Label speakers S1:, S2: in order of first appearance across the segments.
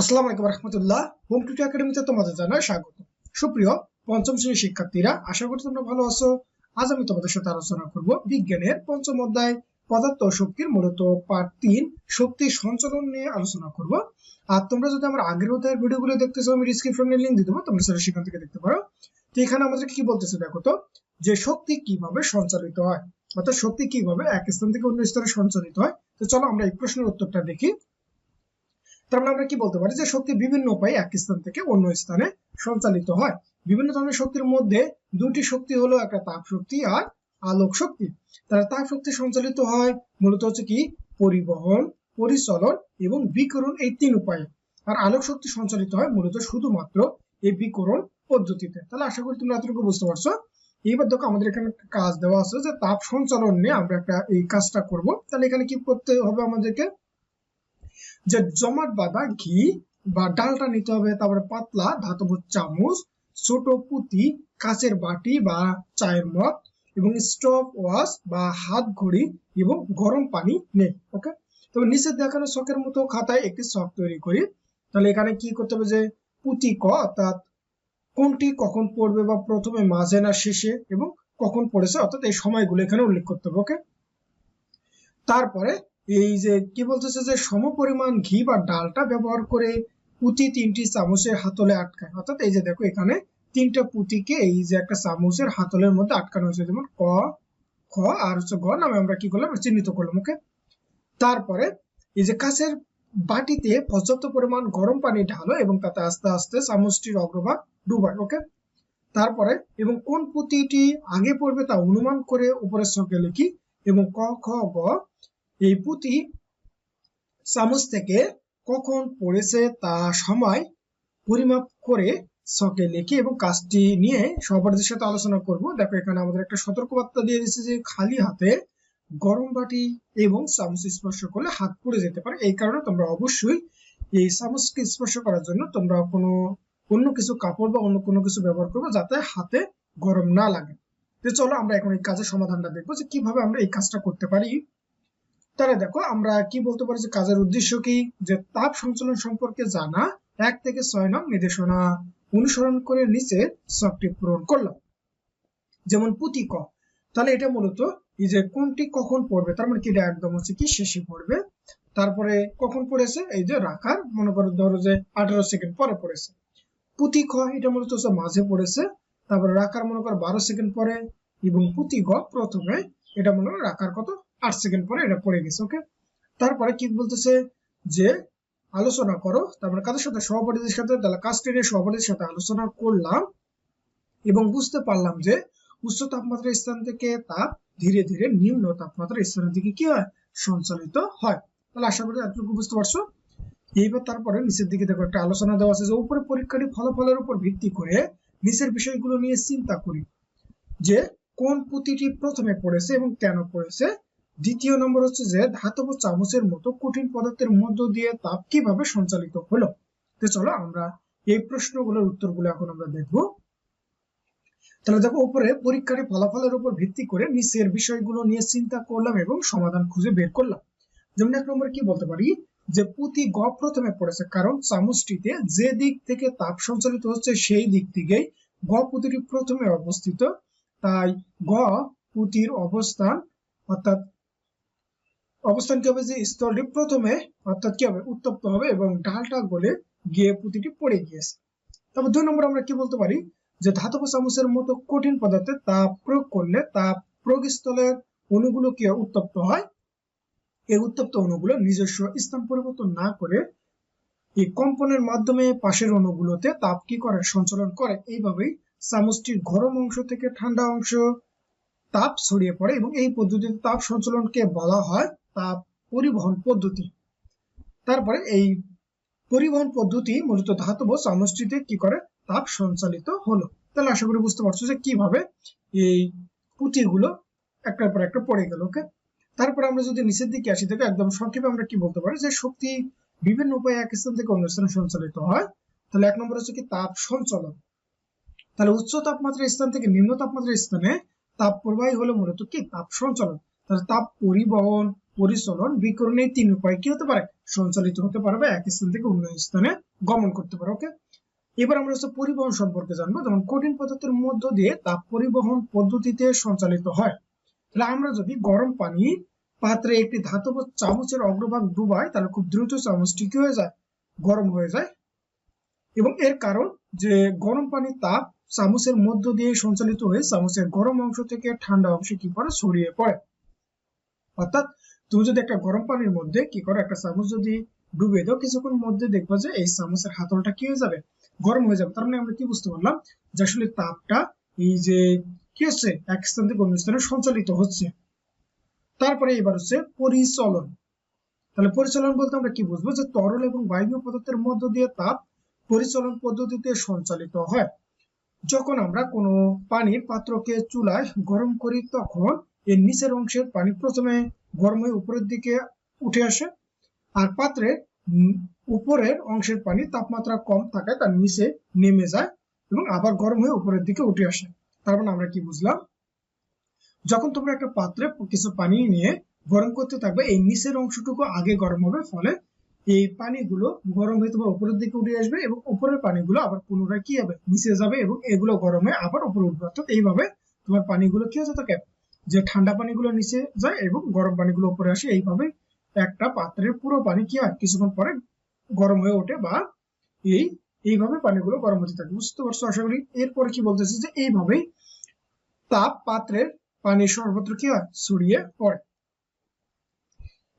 S1: আসসালামু আলাইকুম রহমতুল্লাহ। হোম টুটি একাডেমিতে তোমাদের জানাই স্বাগত। সুপ্রিয় পঞ্চম শ্রেণির শিক্ষার্থীরা, আশা করি তোমরা ভালো আছো। আজ আমি তোমাদের সাথে আলোচনা করব বিজ্ঞানের পঞ্চম অধ্যায়, পদার্থ শক্তির মূলত পার্ট তিন, শক্তি সঞ্চালন নিয়ে আলোচনা করব। আর তোমরা যদি আমার আগের অধ্যায়ের ভিডিওগুলো দেখতে চাও আমি ডিসক্রিপশনে লিংক দিয়ে দেবো, তোমরা সেটা সেখান থেকে দেখতে পারো। তো এখানে আমাদের কি বলতেছে দেখো তো, যে শক্তি কীভাবে সঞ্চালিত হয়? অর্থাৎ শক্তি কীভাবে এক স্থান থেকে অন্য স্থানে সঞ্চালিত হয়? তো চলো আমরা এই প্রশ্নের উত্তরটা দেখি। তার মানে আমরা কি বলতে পারি যে শক্তি বিভিন্ন উপায়ে এক স্থান থেকে অন্য স্থানে সঞ্চালিত হয়। বিভিন্ন ধরনের শক্তির মধ্যে দুটি শক্তি হলো একটা তাপ শক্তি আর আলোক শক্তি। তারা তাপ শক্তি সঞ্চালিত হয় মূলত হচ্ছে কি? পরিবহন, পরিচলন এবং বিকরণ এই তিন উপায়ে। আর আলোক শক্তি সঞ্চালিত হয় মূলত শুধুমাত্র এই বিকরণ পদ্ধতিতে। তাহলে আশা করি তোমরা এতটুকু বুঝতে পারছ। এইবার দেখো আমাদের এখানে একটা কাজ দেওয়া আছে যে তাপ সঞ্চালন নিয়ে আমরা একটা এই কাজটা করব। তাহলে এখানে কি করতে হবে আমাদেরকে? যে জমাট বাঁধা ঘি বা ডালটা নিতে হবে, তারপরে পাতলা ধাতব চামচ, ছোট পুঁতি, কাচের বাটি বা চায়ের মগ এবং স্টপ ওয়াশ বা হাত ঘড়ি এবং গরম পানি নেই ওকে তবে নিচে দেখানো শখের মতো খাতায় একটি শখ তৈরি করি। তাহলে এখানে কি করতে হবে যে, পুঁতি ক, অর্থাৎ কোনটি কখন পড়বে বা প্রথমে মাঝে না শেষে এবং কখন পড়েছে, অর্থাৎ এই সময়গুলো এখানে উল্লেখ করতে হবে ওকে তারপরে এই যে কি বলতেছে যে সমপরিমাণ ঘি বা ডালটা ব্যবহার করে পুঁতি তিনটি চামচের হাতলে আটকায়। অর্থাৎ এই যে দেখো, এখানে তিনটা পুঁতিকে এই যে একটা চামচের হাতলের মধ্যে আটকানো হয়েছে। যেমন ক, খ আর হচ্ছে গ নামে আমরা কি করলাম? চিহ্নিত করলাম ওকে তারপরে এই যে কাছের বাটিতে পর্যাপ্ত পরিমাণ গরম পানি ঢালো এবং তাতে আস্তে আস্তে চামচটির অগ্রভাগ ডুবায় ওকে তারপরে এবং কোন পুঁতিটি আগে পড়বে তা অনুমান করে উপরের সঙ্গে লিখি এবং ক, খ, গ এই পুঁতি চামচ থেকে কখন পড়েছে তা সময় পরিমাপ করে ছকে লিখি এবং কাজটি নিয়ে সহপাঠীদের সাথে আলোচনা করব। দেখো, এখানে আমাদের একটা সতর্কবার্তা দিয়ে দিচ্ছে যে খালি হাতে গরম বাটি এবং চামচ স্পর্শ করলে হাত পুড়ে যেতে পারে। এই কারণে তোমরা অবশ্যই এই চামচকে স্পর্শ করার জন্য তোমরা কোনো অন্য কিছু কাপড় বা অন্য কোনো কিছু ব্যবহার করব যাতে হাতে গরম না লাগে। তো চলো আমরা এখন এই কাজের সমাধানটা দেখব যে কীভাবে আমরা এই কাজটা করতে পারি। তাহলে দেখো, আমরা কি বলতে পারি যে কাজের উদ্দেশ্য কি? যে তাপ সঞ্চালন সম্পর্কে জানা, এক থেকে ছয় নং নির্দেশনা অনুসরণ করে নিচে শখটি পূরণ করলাম। যেমন পুঁতি ক। তাহলে এটা মূলত এই যে কোনটি কখন পড়বে, তার মানে কি এটা একদম হচ্ছে কি শেষে পড়বে। তারপরে কখন পড়েছে? এই যে রাখার, মনে করো ধরো যে আঠারো সেকেন্ড পরে পড়েছে। পুঁতি খ, এটা মূলত হচ্ছে মাঝে পড়েছে। তারপরে রাখার মনে করো বারো সেকেন্ড পরে, এবং পুঁতি গ প্রথমে, এটা মনে করো রাখার কত? আট সেকেন্ড পরে এটা পড়ে গেছে ওকে তারপরে কি বলতেছে যে, আলোচনা করো তারপরে কাদের সাথে? সহপাঠীদের সাথে, তাহলে কাজ টেনের সহপাঠীদের সাথে আলোচনা করলাম এবং বুঝতে পারলাম যে উচ্চ তাপমাত্রার স্থান থেকে তাপ ধীরে ধীরে নিম্ন তাপমাত্রার স্থানের দিকে কি হয়? সঞ্চালিত হয়। তাহলে আশা করি এতটুকু বুঝতে পারছ? এইবার তারপরে নিচের দিকে দেখো, একটা আলোচনা দেওয়া আছে যে উপরে পরীক্ষাটি ফলাফলের উপর ভিত্তি করে নিচের বিষয়গুলো নিয়ে চিন্তা করি যে কোন পুঁতিটি প্রথমে পড়েছে এবং কেন পড়েছে? দ্বিতীয় নম্বর হচ্ছে যে, ধাতব চামচের মতো কঠিন পদার্থের মধ্য দিয়ে তাপ কীভাবে সঞ্চালিত হলো? তো চলো আমরা এই প্রশ্নগুলোর উত্তরগুলো এখন আমরা দেখব। তাহলে দেখো, উপরে পরীক্ষার ফলাফলের উপর ভিত্তি করে নিচের বিষয়গুলো নিয়ে চিন্তা করলাম এবং সমাধান খুঁজে বের করলাম। যেমন এক নম্বরে কি বলতে পারি? যে পুঁতি গ প্রথমে পড়েছে, কারণ চামচটিতে যে দিক থেকে তাপ সঞ্চালিত হচ্ছে সেই দিক থেকেই গ পুঁতিটি প্রথমে অবস্থিত। তাই গ পুঁতির অবস্থান, অর্থাৎ অবস্থান কি হবে? যে স্তরটি প্রথমে অর্থাৎ কি হবে? উত্তপ্ত হবে এবং ঢালটা গলে গিয়ে পুঁতিটি পড়ে গিয়েছে। তবে দুই নম্বর আমরা কি বলতে পারি? যে ধাতব চামচের মতো কঠিন পদার্থে তাপ প্রয়োগ করলে তাপ প্রয়োগস্থলের অণুগুলো কি উত্তপ্ত হয়। এই উত্তপ্ত অণুগুলো নিজস্ব স্থান পরিবর্তন না করে এই কম্পনের মাধ্যমে পাশের অণুগুলোতে তাপ কি করে? সঞ্চালন করে। এইভাবেই চামচটির গরম অংশ থেকে ঠান্ডা অংশ তাপ ছড়িয়ে পড়ে এবং এই পদ্ধতিতে তাপ সঞ্চালনকে বলা হয় তাপ পরিবহন পদ্ধতি। তারপরে এই পরিবহন পদ্ধতি মূলত ধাতব চামচটিতে কি করে? তাপ সঞ্চালিত হলো। তাহলে আশা করি বুঝতে পারছ যে কীভাবে এই পুঁতিগুলো একটার পর একটা পড়ে গেল ওকে তারপর আমরা যদি নিচের দিকে আসি থেকে একদম সংক্ষেপে আমরা কি বলতে পারি? যে শক্তি বিভিন্ন উপায়ে এক স্থান থেকে অন্য স্থানে সঞ্চালিত হয়। তাহলে এক নম্বর হচ্ছে কি তাপ সঞ্চালন। তাহলে উচ্চ তাপমাত্রার স্থান থেকে নিম্ন তাপমাত্রার স্থানে তাপ প্রবাহী হলো মূলত কি? তাপ সঞ্চালন। তাহলে তাপ পরিবহন পরিচলন, বিকরণ এই তিন উপায় কি হতে পারে? সঞ্চালিত হতে পারে বা এক স্থান থেকে অন্য স্থানে গমন করতে পারে ওকে এবার আমরা হচ্ছে পরিবহন সম্পর্কে জানব। যেমন কঠিন পদার্থের মধ্য দিয়ে তাপ পরিবহন পদ্ধতিতে সঞ্চালিত হয়। তাহলে আমরা যদি গরম পানি পাত্রে একটি ধাতব চামচের অগ্রভাগ ডুবাই, তাহলে খুব দ্রুত চামচটি কি হয়ে যায়? গরম হয়ে যায়। এবং এর কারণ যে গরম পানির তাপ চামচের মধ্য দিয়ে সঞ্চালিত হয়ে চামচের গরম অংশ থেকে ঠান্ডা অংশে কি করে ছড়িয়ে পড়ে। অর্থাৎ তুমি যদি একটা গরম পানির মধ্যে কি করো, একটা চামচ যদি ডুবে দাও, কিছুক্ষণ মধ্যে দেখবা যে এই চামচের হাতলটা কি হয়ে যাবে? গরম হয়ে যাবে। তার মানে আমরা কি বুঝতে পারলাম যে আসলে তাপটা এই যে কি হচ্ছে? এক স্থান থেকে অন্য স্থানে সঞ্চালিত হচ্ছে। তারপরে এবার হচ্ছে পরিচলন। তাহলে পরিচালন বলতে আমরা কি বুঝব? যে তরল এবং বায়বীয় পদার্থের মধ্য দিয়ে তাপ পরিচলন পদ্ধতিতে সঞ্চালিত হয়। যখন আমরা কোনো পানির পাত্রকে চুলায় গরম করি, তখন এর নিচের অংশের পানি প্রথমে গরম হয়ে উপরের দিকে উঠে আসে। আর পাত্রে উপরের অংশের পানি তাপমাত্রা কম থাকায় তার নিচে নেমে যায় এবং আবার গরম হয়ে উপরের দিকে উঠে আসে। তার মানে আমরা কি বুঝলাম? যখন তোমরা একটা পাত্রে কিছু পানি নিয়ে গরম করতে থাকবে, এই নিচের অংশটুকু আগে গরম হবে, ফলে এই পানিগুলো গরম হয়ে তোমার উপরের দিকে উঠে আসবে এবং উপরের পানিগুলো আবার পুনরায় কি হবে? নিচে যাবে এবং এগুলো গরমে আবার উপরে উঠবে। অর্থাৎ এইভাবে তোমার পানিগুলো কি হতে থাকে? যে ঠান্ডা পানিগুলো নিচে যায় এবং গরম পানিগুলো উপরে আসে, এইভাবে একটা পাত্রের পুরো পানি কি হয় কিছুক্ষণ পরে গরম হয়ে ওঠে বা এই, এইভাবে পানিগুলো গরম হতে থাকে। বুঝতে পারছ? আশা করি এরপরে কি বলতেছে যে এইভাবেই তাপ পাত্রের পানি সর্বত্র কি হয় ছড়িয়ে পড়ে।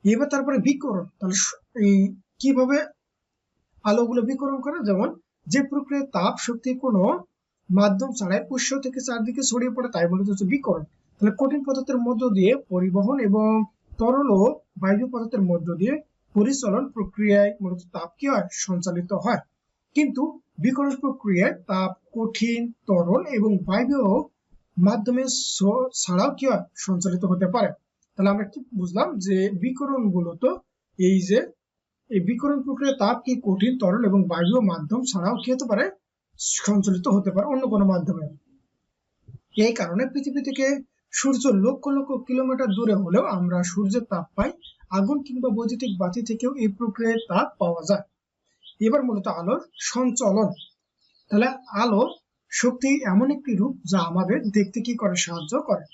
S1: এবার তারপরে বিকরণ। তাহলে এই কীভাবে আলোগুলো বিকরণ করে? যেমন যে প্রক্রিয়ায় তাপ শক্তি কোনো মাধ্যম ছাড়াই উৎস থেকে চারদিকে ছড়িয়ে পড়ে, তাই বলে হচ্ছে বিকরণ। তাহলে কঠিন পদার্থের মধ্য দিয়ে পরিবহন এবং তরল ও বায়ু পদার্থের মধ্য দিয়ে পরিচলন প্রক্রিয়ায় মূলত তাপ কি হয়? সঞ্চালিত হয়। কিন্তু বিকরণ প্রক্রিয়ায় তাপ কঠিন, তরল এবং বায়ু মাধ্যমে ছাড়াও কি হয়? সঞ্চালিত হতে পারে। তাহলে আমরা কি বুঝলাম যে বিকরণ মূলত এই যে, এই বিকরণ প্রক্রিয়া তাপ কি কঠিন, তরল এবং বায়ু মাধ্যম ছাড়াও কি হতে পারে? সঞ্চালিত হতে পারে অন্য কোনো মাধ্যমে। এই কারণে পৃথিবী থেকে সূর্য লক্ষ লক্ষ কিলোমিটার দূরে হলেও আমরা সূর্যের তাপ পাই, আগুন কিংবা বৈদ্যুতিক বাতি থেকেও এই প্রক্রিয়ায় তাপ পাওয়া যায়। এবার মূলত আলোর সঞ্চলন। তাহলে আলো শক্তি এমন একটি রূপ যা আমাদের দেখতে কি করে সাহায্য করে?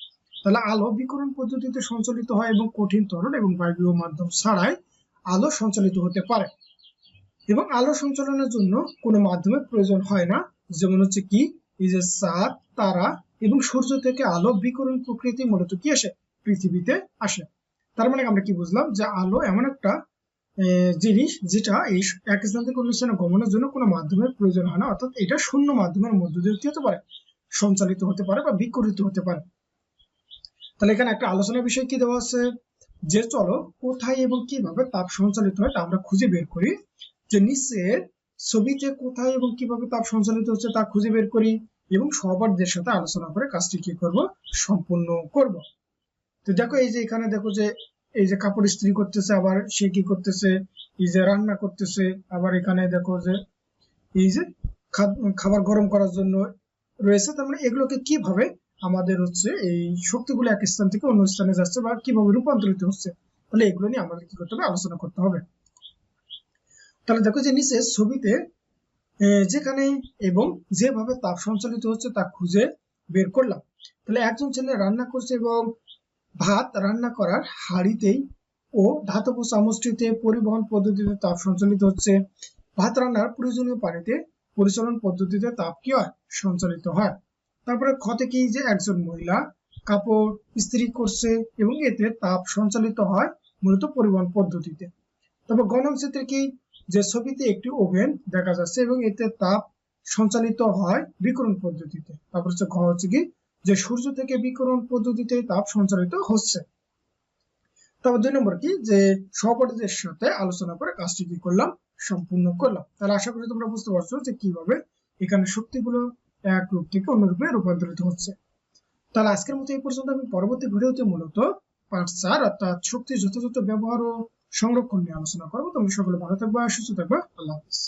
S1: তাহলে আলো বিকরণ পদ্ধতিতে সঞ্চালিত হয় এবং কঠিন তরল এবং বায়বীয় মাধ্যম ছাড়াই আলো সঞ্চালিত হতে পারে। এবং আলো সঞ্চালনের জন্য কোনো মাধ্যমের প্রয়োজন হয় না। যেমন হচ্ছে কি? এই যে চাঁদ তারা এবং সূর্য থেকে আলো বিকরণ প্রকৃতি মূলত কি আসে? পৃথিবীতে আসে। তার মানে আমরা কি বুঝলাম? যে আলো এমন একটা জিনিস যেটা এই এক স্থান থেকে অন্য স্থানে গমনের জন্য কোনো মাধ্যমের প্রয়োজন হয় না। অর্থাৎ এটা শূন্য মাধ্যমের মধ্য দিয়ে কি হতে পারে। সঞ্চালিত হতে পারে বা বিকরিত হতে পারে। তাহলে এখানে একটা আলোচনার বিষয় কি দেওয়া আছে? যে চলো কোথায় এবং কীভাবে তাপ সঞ্চালিত হয় তা আমরা খুঁজে বের করি। যে নিচের ছবিতে কোথায় এবং কীভাবে তাপ সঞ্চালিত হচ্ছে তা খুঁজে বের করি। এবং সহপাঠীদের সাথে আলোচনা করে কাজটি কি করব? সম্পূর্ণ করব। তো দেখো, এই যে এখানে দেখো যে, এই যে কাপড় ইস্ত্রি করতেছে, আবার সে কি করতেছে? এই যে রান্না করতেছে, আবার এখানে দেখো যে, এই যে খাবার গরম করার জন্য রয়েছে। তার মানে এগুলোকে কীভাবে আমাদের হচ্ছে এই শক্তিগুলো এক স্থান থেকে অন্য স্থানে যাচ্ছে বা কীভাবে রূপান্তরিত হচ্ছে? তাহলে এগুলো নিয়ে আমাদের কি করতে হবে? আলোচনা করতে হবে। তাহলে দেখো যে নিচে ছবিতে যেখানে এবং যেভাবে তাপ সঞ্চালিত হচ্ছে তা খুঁজে বের করলাম। তাহলে একজন ছেলে রান্না করছে এবং ভাত রান্না করার হাড়িতেই ও ধাতব চামচটিতে পরিবহন পদ্ধতিতে তাপ সঞ্চালিত হচ্ছে। ভাত রান্নার প্রয়োজনীয় পানিতে পরিচালন পদ্ধতিতে তাপ কি হয়? সঞ্চালিত হয়। তারপরে ক্ষতে কি যে একজন মহিলা কাপড় ইস্ত্রি করছে এবং এতে তাপ সঞ্চালিত হয় মূলত পরিবহন পদ্ধতিতে। তারপর গণম ক্ষেত্রে কি যে ছবিতে একটি ওভেন দেখা যাচ্ছে এবং এতে তাপ সঞ্চালিত হয় বিকরণ পদ্ধতিতে। তারপর হচ্ছে ঘ হচ্ছে কি? যে সূর্য থেকে বিকরণ পদ্ধতিতে তাপ সঞ্চালিত হচ্ছে। তারপর দুই নম্বর কি? যে সহপাঠীদের সাথে আলোচনা করে কাজটি কি করলাম? সম্পূর্ণ করলাম। তাহলে আশা করি তোমরা বুঝতে পারছ যে কীভাবে এখানে শক্তিগুলো এক রূপ থেকে অন্য রূপে রূপান্তরিত হচ্ছে। তাহলে আজকের মতো এই পর্যন্ত। আমি পরবর্তী ভিডিওতে মূলত পার্ট চার অর্থাৎ শক্তির যথাযথ ব্যবহার ও সংরক্ষণ নিয়ে আলোচনা করব। তোমরা সকলে ভালো থাকবে সুস্থ থাকব। আল্লাহ হাফিজ।